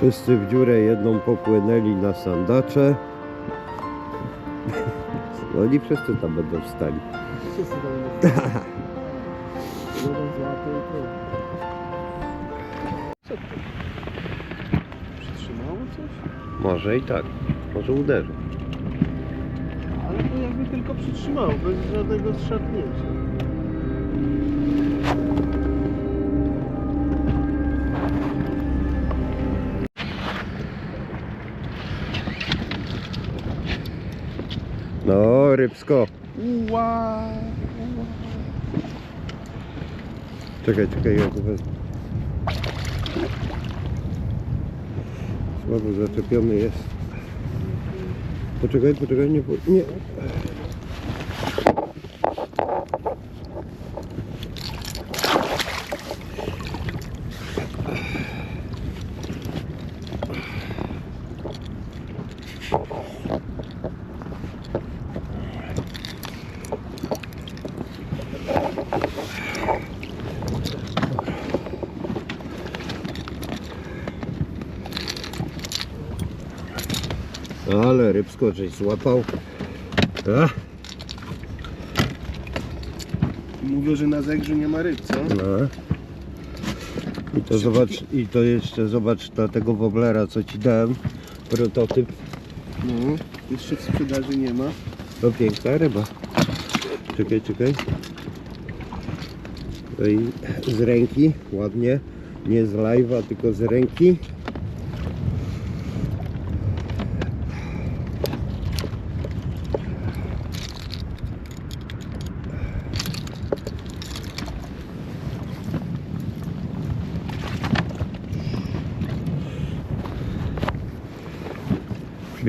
Wszyscy w dziurę jedną popłynęli na sandacze. No Oni wszyscy tam będą wstali. Wszyscy tam będą. Jeden złapie i to? Przytrzymało coś? Może i tak. Może uderzy. Ale to jakby tylko przytrzymało, bez żadnego szarpnięcia. Rybsko. Uła! Czekaj, czekaj, ja to wezmę. Słabo zaczepiony jest. Poczekaj, poczekaj, nie, po- nie. Ale rybsko żeś złapał. A, Mówią, że na zegrzu nie ma ryb, co? no. I to zobacz, i to jeszcze zobacz na tego woblera, co ci dałem. Prototyp. No, jeszcze w sprzedaży nie ma. To piękna ryba. Czekaj, czekaj. No i z ręki, ładnie. Nie z live'a, tylko z ręki.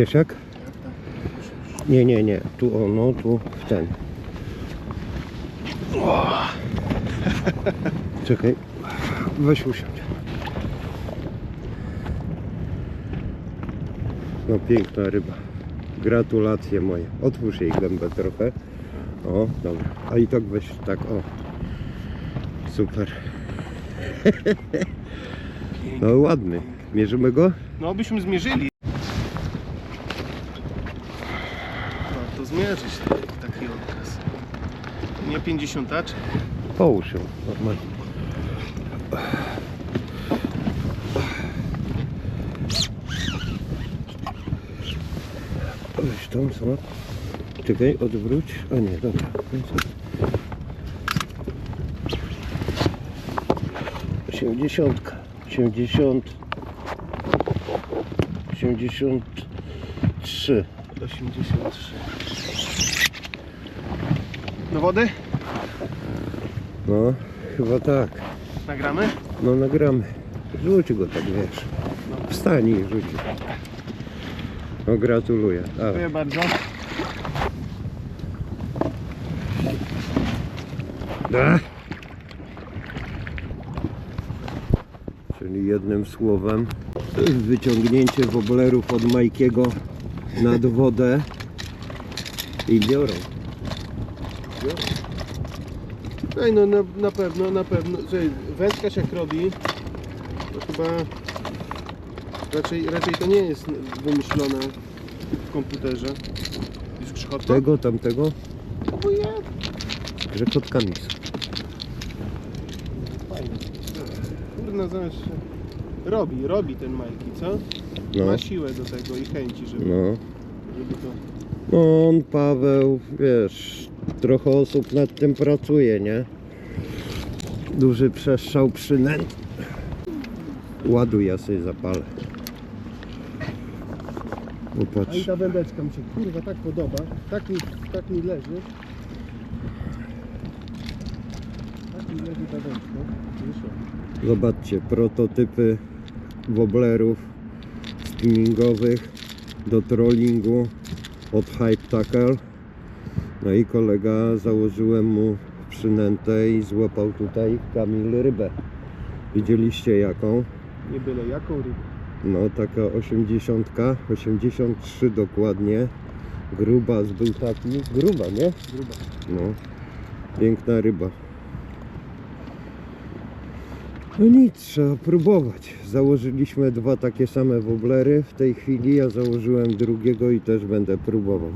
Wiesz jak? Nie, nie, nie. Tu o, no, tu w ten. Czekaj. Weź usiądź. No piękna ryba. Gratulacje moje. Otwórz jej gębę trochę. O, dobra. A i tak weź tak, o. Super. No ładny. Mierzymy go? No, byśmy zmierzyli. Zmierzyć taki okres. Nie 50 czy Połóż ją normalnie. Weź tą, co? Czekaj, odwróć. A nie, dobra. Osiemdziesiątka. Osiemdziesiąt. Osiemdziesiąt trzy. 83. Do wody? No, chyba tak. Nagramy? No nagramy. Rzuć go tak, wiesz. Wstań i rzuć. No gratuluję. Dziękuję bardzo. da. Czyli jednym słowem wyciągnięcie woblerów od Majkiego nad wodę i biorą. No i no na, na pewno, na pewno. Słuchaj, wędkarz jak robi, to chyba raczej, raczej to nie jest wymyślone w komputerze. Jest grzechotno? Tego, tamtego, Próbuję. grzechotkami są. Fajnie. Kurna, zobacz. Robi, robi ten Majki, co? No, Ma siłę do tego i chęci, żeby, no. żeby to... No on, Paweł, wiesz, trochę osób nad tym pracuje, nie? Duży przestrzał przynęt. Ładuj, ja sobie zapalę. A i Popatrz. ta wędeczka mi się kurwa tak podoba. Tak mi, tak mi leży. Tak mi leży ta wędka. Wyszła. Zobaczcie, prototypy woblerów spinningowych do trollingu od Hype Tackle. No i kolega, założyłem mu przynętę i złapał tutaj Kamil rybę. Widzieliście jaką? Nie byle jaką rybę. No taka 80, 83 dokładnie. Grubas był taki, gruba, nie? Gruba. No, piękna ryba. No nic, trzeba próbować. Założyliśmy dwa takie same woblery w tej chwili. Ja założyłem drugiego i też będę próbował.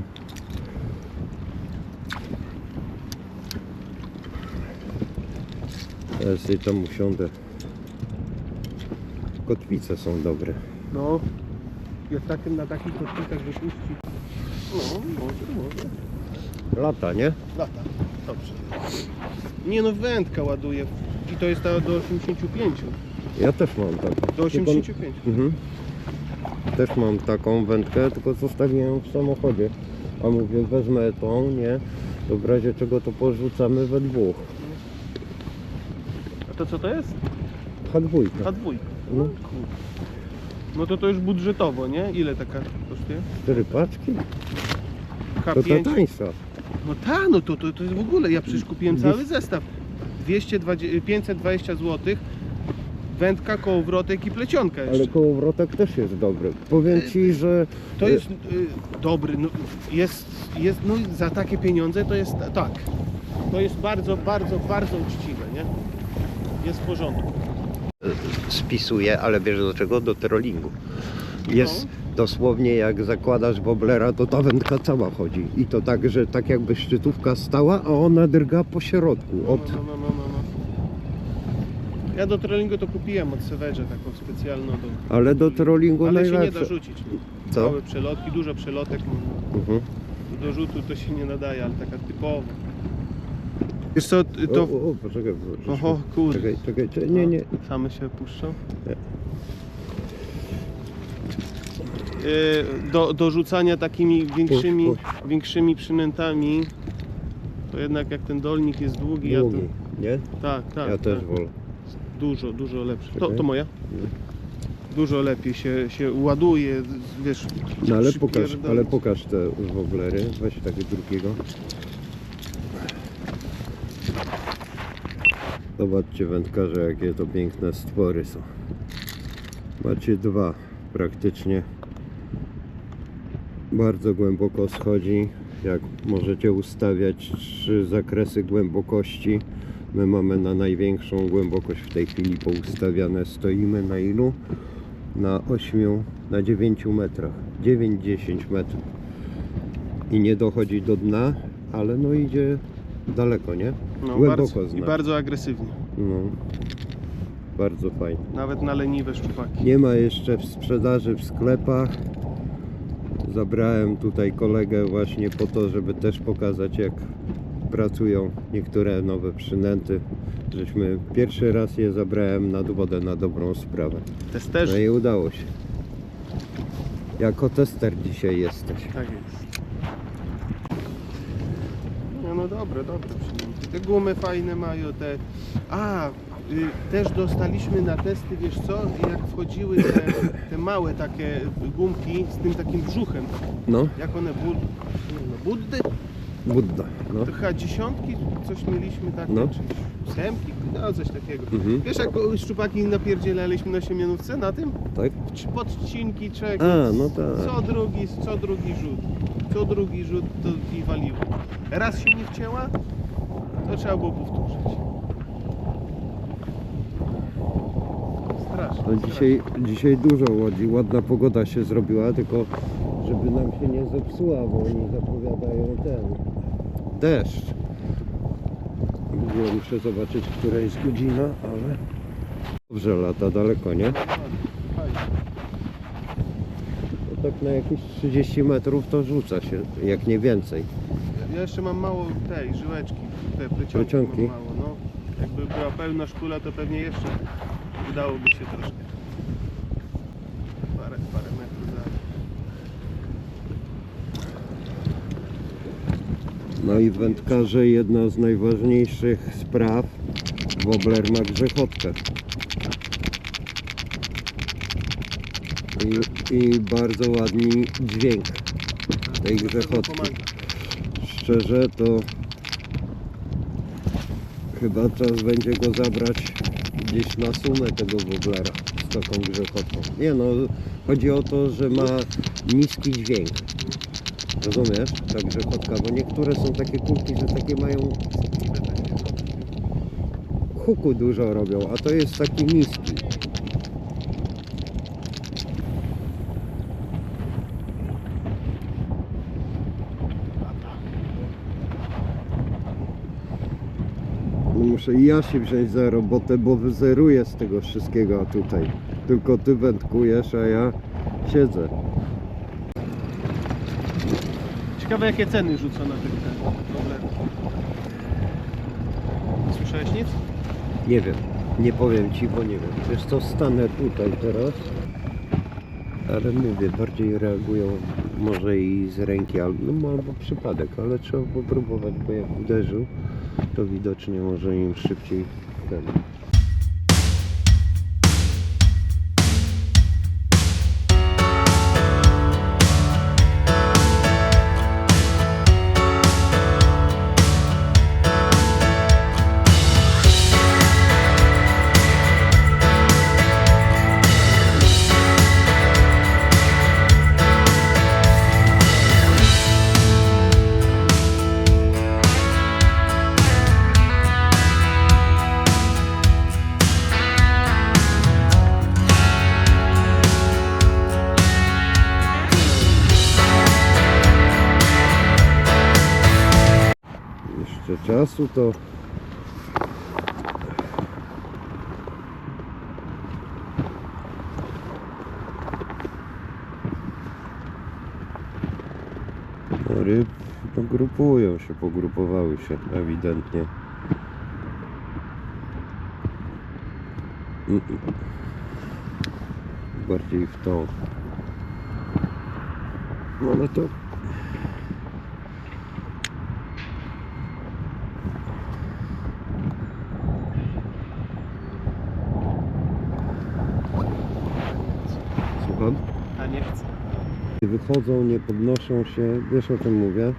Teraz sobie tam usiądę. Kotwice są dobre. No, jak takim, na takich kotwicach wypuści. No, może, może. Lata, nie? Lata. Dobrze. Nie no, wędka ładuje. I to jest ta do 85. Ja też mam taką. Do Tylko- 85. Mhm. Też mam taką wędkę, tylko zostawiłem ją w samochodzie. A mówię, wezmę tą, nie? To w razie czego to porzucamy we dwóch. A to co to jest? H2. K2. No, No to to już budżetowo, nie? Ile taka kosztuje? cztery paczki? To ta K5. tańsza. No ta, no to, to, to jest w ogóle, ja przecież kupiłem cały zestaw. 220, 520 zł, wędka, kołowrotek i plecionka jeszcze. Ale kołowrotek też jest dobry. Powiem Ci, że To jest y, dobry, no, jest, jest, no za takie pieniądze to jest tak. To jest bardzo, bardzo, bardzo uczciwe, nie? Jest w porządku. spisuje, ale wiesz do czego? Do trollingu. Jest No. dosłownie jak zakładasz woblera, to ta wędka cała chodzi. I to tak, że tak jakby szczytówka stała, a ona drga po środku. Od... No, no, no, no, no, no. Ja do trollingu to kupiłem od Sewerze taką specjalną do... Ale do trollingu Ale się nie najlepsze. da rzucić. nie? Co? Małe przelotki, dużo przelotek. no. Mhm. Do rzutu to się nie nadaje, ale taka typowa. Wiesz co, to... o, o, poczekaj, poczekaj. Oho, kurde. Czekaj, czekaj, czekaj, nie, nie. Same się puszczą. Nie. Yy, Do, do rzucania takimi większymi, Puść, większymi przynętami to jednak jak ten dolnik jest długi, ja Długi, to, nie? tak, tak, Ja też tak. wolę. dużo, dużo lepsze. To, Czekaj. to moja? Dużo lepiej się, się ładuje, wiesz, No ale pokaż, ale pokaż te woblery. Weź tak drugiego. Zobaczcie wędkarze, jakie to piękne stwory są. Macie dwa praktycznie. Bardzo głęboko schodzi. Jak możecie ustawiać trzy zakresy głębokości. My mamy na największą głębokość w tej chwili poustawiane. Stoimy na ilu? Na 8, na 9 metrach. 9-10 metrów. I nie dochodzi do dna, ale no idzie daleko, nie? no, głęboko bardzo, i bardzo agresywnie. No. Bardzo fajnie. Nawet na leniwe szczupaki. Nie ma jeszcze w sprzedaży w sklepach. Zabrałem tutaj kolegę właśnie po to, żeby też pokazać jak pracują niektóre nowe przynęty. Żeśmy pierwszy raz je zabrałem nad wodę na dobrą sprawę. No Testerzy. i udało się. Jako tester dzisiaj jesteś. Tak jest. No, no dobre, dobre przynęty. Te gumy fajne mają, te... A, y, też dostaliśmy na testy, wiesz co, jak wchodziły te, te małe takie gumki z tym takim brzuchem. No, Jak one, bud... no, buddy? Budda. No. To chyba dziesiątki coś mieliśmy takie, No. czy ósemki, no coś takiego. Mhm. Wiesz jak szczupaki napierdzielaliśmy na siemienówce na tym? Tak? Podcinki czego? A, no tak. Co drugi, co drugi rzut. Co drugi rzut to i waliło. Raz się nie wcięła, to trzeba było powtórzyć. No dzisiaj, dzisiaj dużo łodzi, ładna pogoda się zrobiła, tylko żeby nam się nie zepsuła, bo oni zapowiadają ten deszcz. Ja muszę zobaczyć, która jest godzina, ale dobrze lata daleko, nie? No tak na jakieś 30 metrów to rzuca się, jak nie więcej. Ja jeszcze mam mało tej żyłeczki, te Plecionki? mam mało, no. Jakby była pełna szkula, to pewnie jeszcze udałoby się troszkę. Parę, parę metrów dalej. No i wędkarze jedna z najważniejszych spraw, wobler ma grzechotkę. I, I bardzo ładny dźwięk tej grzechotki. Szczerze to chyba czas będzie go zabrać gdzieś na sumę tego woblera z taką grzechotą. Nie no, chodzi o to, że ma niski dźwięk. Rozumiesz? Ta grzechotka, bo niektóre są takie kulki, że takie mają huku dużo robią, a to jest taki niski. No muszę i ja się wziąć za robotę, bo wyzeruję z tego wszystkiego tutaj. Tylko ty wędkujesz, a ja siedzę. Ciekawe jakie ceny rzucą na tych ten problem. Słyszałeś nic? Nie wiem, nie powiem ci, bo nie wiem. Wiesz co, stanę tutaj teraz. Ale mówię, bardziej reagują może i z ręki, albo, no, albo przypadek, ale trzeba popróbować, bo jak uderzył, to widocznie może im szybciej ten. Jeszcze czasu to No, ryb no, grupują się, pogrupowały się ewidentnie. Mm, mm. Bardziej w to. No ale to słucham. A nie chcę. Wychodzą, nie podnoszą się, wiesz o czym mówię?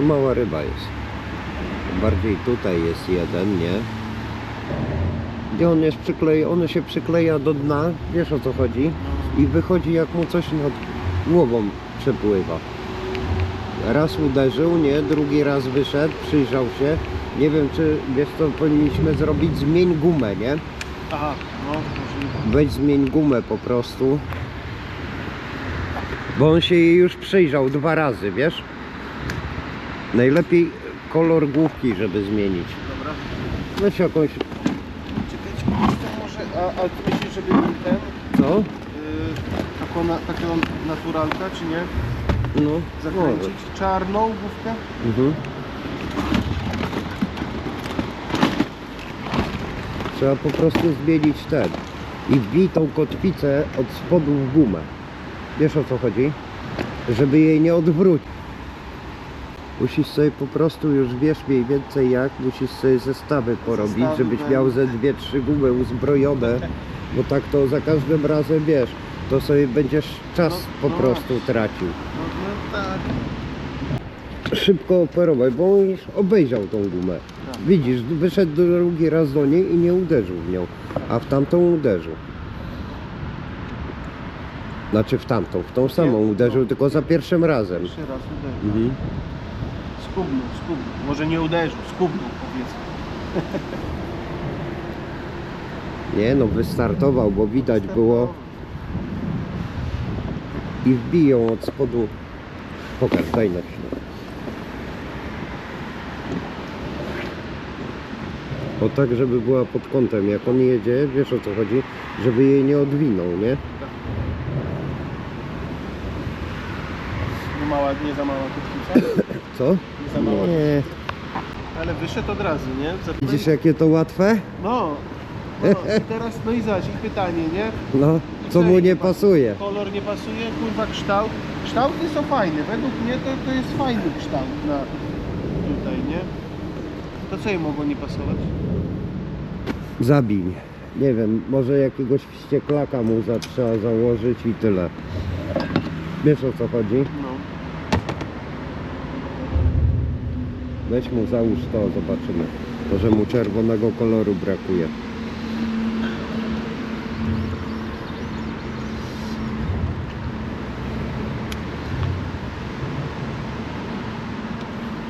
To mała ryba jest. Bardziej tutaj jest jeden, nie? Gdzie on jest przyklejony, on się przykleja do dna, wiesz o co chodzi? I wychodzi jak mu coś nad głową przepływa. Raz uderzył, nie? Drugi raz wyszedł, przyjrzał się. Nie wiem czy, wiesz co powinniśmy zrobić? Zmień gumę, nie? Aha, no. Weź zmień gumę po prostu. Bo on się jej już przyjrzał dwa razy, wiesz? Najlepiej kolor główki, żeby zmienić. Dobra. Weź jakąś... Czekajcie, może. A, a ty myślisz, żeby był ten? Co? Yy, taką, na, taką naturalka, czy nie? No, Zakręcić czarną główkę? Mhm. Trzeba po prostu zmienić ten. I wbij tą kotwicę od spodu w gumę. Wiesz o co chodzi? Żeby jej nie odwrócić. Musisz sobie po prostu już wiesz mniej więcej jak, musisz sobie zestawy porobić, Zestawy żebyś miał ze dwie, trzy gumy uzbrojone, bo tak to za każdym razem wiesz, to sobie będziesz czas No, po no prostu tracił. No, no tak. szybko operować, bo on już obejrzał tą gumę. Tak. Widzisz, wyszedł drugi raz do niej i nie uderzył w nią, a w tamtą uderzył. Znaczy w tamtą, w tą samą uderzył, tylko za pierwszym razem. Jeszcze raz uderzył. Mhm. Skubnął, skubnął. Może nie uderzył, skubnął powiedzmy. Nie no, wystartował, bo widać było i wbiją od spodu. Pokaż, daj na chwilę. O tak, żeby była pod kątem. Jak on jedzie, wiesz o co chodzi, żeby jej nie odwinął, nie? Nie, mała, nie za mała kotwica? Co? Nie za mała. Nie. Ale wyszedł od razu, nie? Widzisz jakie to łatwe? No, No i teraz, no i zobacz, i pytanie, nie? No, co mu nie pasuje? Kolor nie pasuje, kurwa kształt. Kształty są fajne, według mnie to, to jest fajny kształt na tutaj, nie? To co jej mogło nie pasować? Zabij. Nie wiem, może jakiegoś wścieklaka mu za, trzeba założyć i tyle. Wiesz o co chodzi? No. Weź mu załóż to, zobaczymy. Może mu czerwonego koloru brakuje.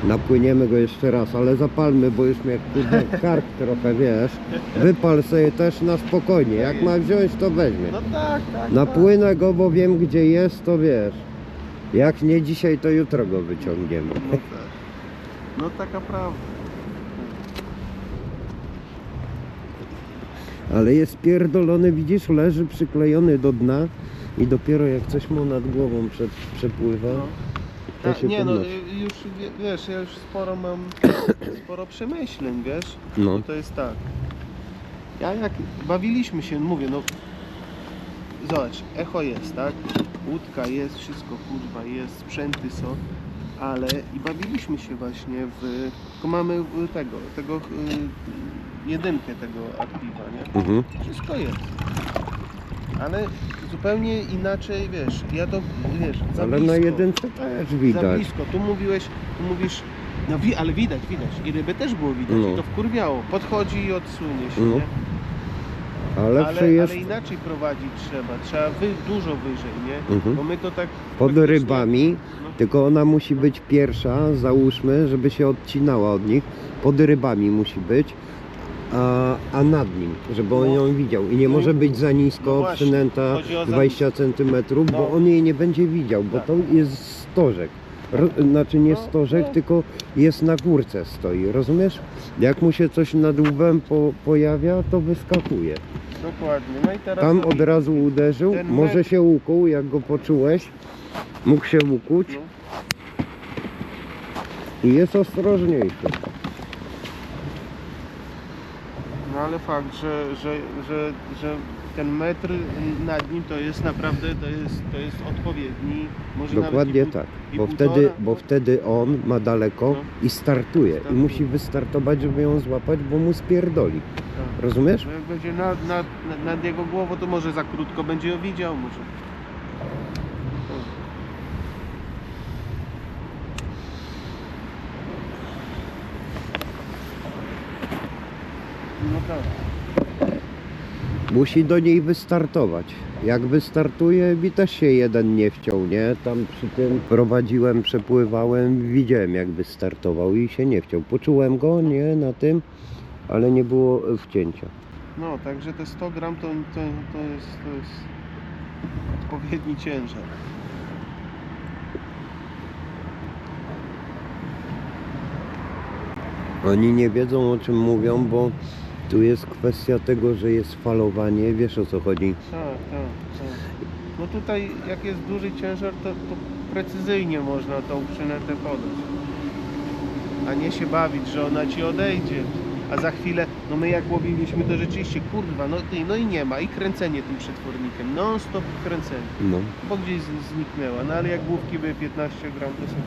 Napłyniemy go jeszcze raz, ale zapalmy, bo już mnie kurde kark trochę, wiesz. Wypal sobie też na spokojnie. Jak ma wziąć, to weźmie. No tak, tak. Napłynę go, bo wiem gdzie jest, to wiesz. Jak nie dzisiaj, to jutro go wyciągniemy. Tak. No tak. No taka prawda. Ale jest pierdolony, widzisz, leży przyklejony do dna i dopiero jak coś mu nad głową prze, przepływa, No. to się nie no, podnosi. y, już wie- wiesz, ja już sporo mam, sporo przemyśleń, wiesz? No. To jest tak. Ja jak bawiliśmy się, mówię, no zobacz, echo jest, tak? Łódka jest, wszystko kurwa jest, sprzęty są, ale i bawiliśmy się właśnie w, tylko mamy tego, tego y, jedynkę tego aktywa, nie? Mhm. Wszystko jest. Ale zupełnie inaczej, wiesz, ja to, wiesz, za Ale blisko. na jedynce też Za widać. blisko. Tu mówiłeś, tu mówisz, no wi, ale widać, widać. I ryby też było widać. No. I to wkurwiało. Podchodzi i odsunie się, No. nie? Ale, Ale, jest ale inaczej prowadzić trzeba. Trzeba wy, dużo wyżej, nie? Mhm. Bo my to tak... pod praktycznie- rybami, No. tylko ona musi być pierwsza, załóżmy, żeby się odcinała od nich. Pod rybami musi być. A, a nad nim, żeby on No. ją widział. I nie No. może być za nisko, No właśnie. przynęta Chodzi o za- 20 cm, bo No. on jej nie będzie widział, bo Tak. to jest stożek. Ro, znaczy nie No, stożek, no. tylko jest na górce stoi, rozumiesz? Jak mu się coś nad łbem po, pojawia, to wyskakuje. Dokładnie. No i teraz... Tam od razu uderzył, ten może metr- się ukuł, jak go poczułeś. Mógł się ukuć No. i jest ostrożniejszy. No ale fakt, że, że, że, że ten metr nad nim to jest naprawdę, to jest, to jest odpowiedni. Może Dokładnie pół- tak, bo półtora, wtedy, bo no. wtedy on ma daleko No. i startuje. I musi wystartować, żeby ją złapać, bo mu spierdoli. Tak. Rozumiesz? Że jak będzie nad, nad, nad- nad jego głową, to może za krótko będzie ją widział, może. No tak. Musi do niej wystartować. Jak wystartuje, mi też się jeden nie wciął, nie? Tam przy tym prowadziłem, przepływałem, widziałem jak wystartował i się nie wciął. Poczułem go, nie, na tym, ale nie było wcięcia. No, także te 100 gram to, to, to, jest, to jest odpowiedni ciężar. Oni nie wiedzą o czym mówią, bo tu jest kwestia tego, że jest falowanie, wiesz o co chodzi. Tak, tak, tak. No tutaj jak jest duży ciężar, to, to precyzyjnie można tą przynętę podać. A nie się bawić, że ona ci odejdzie. A za chwilę, no my jak łowiliśmy, to rzeczywiście, kurwa, no, i- no i nie ma. I kręcenie tym przetwornikiem, non stop kręcenie. No. Bo gdzieś z- zniknęła. No ale jak główki były 15 gram, to sobie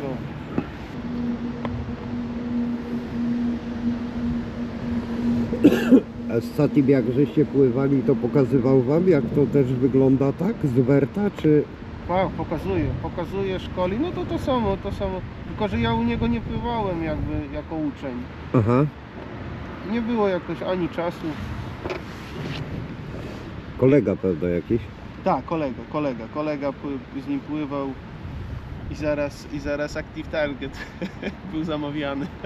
Satib jak żeście pływali, to pokazywał wam jak to też wygląda tak? Z werta czy... Pa, pokazuje, pokazuje, szkoli, no to to samo, to samo. Tylko, że ja u niego nie pływałem jakby jako uczeń. Aha. Nie było jakoś ani czasu. Kolega pewno jakiś. Tak, kolega, kolega, kolega pły- z nim pływał i zaraz, i zaraz Active Target był zamawiany.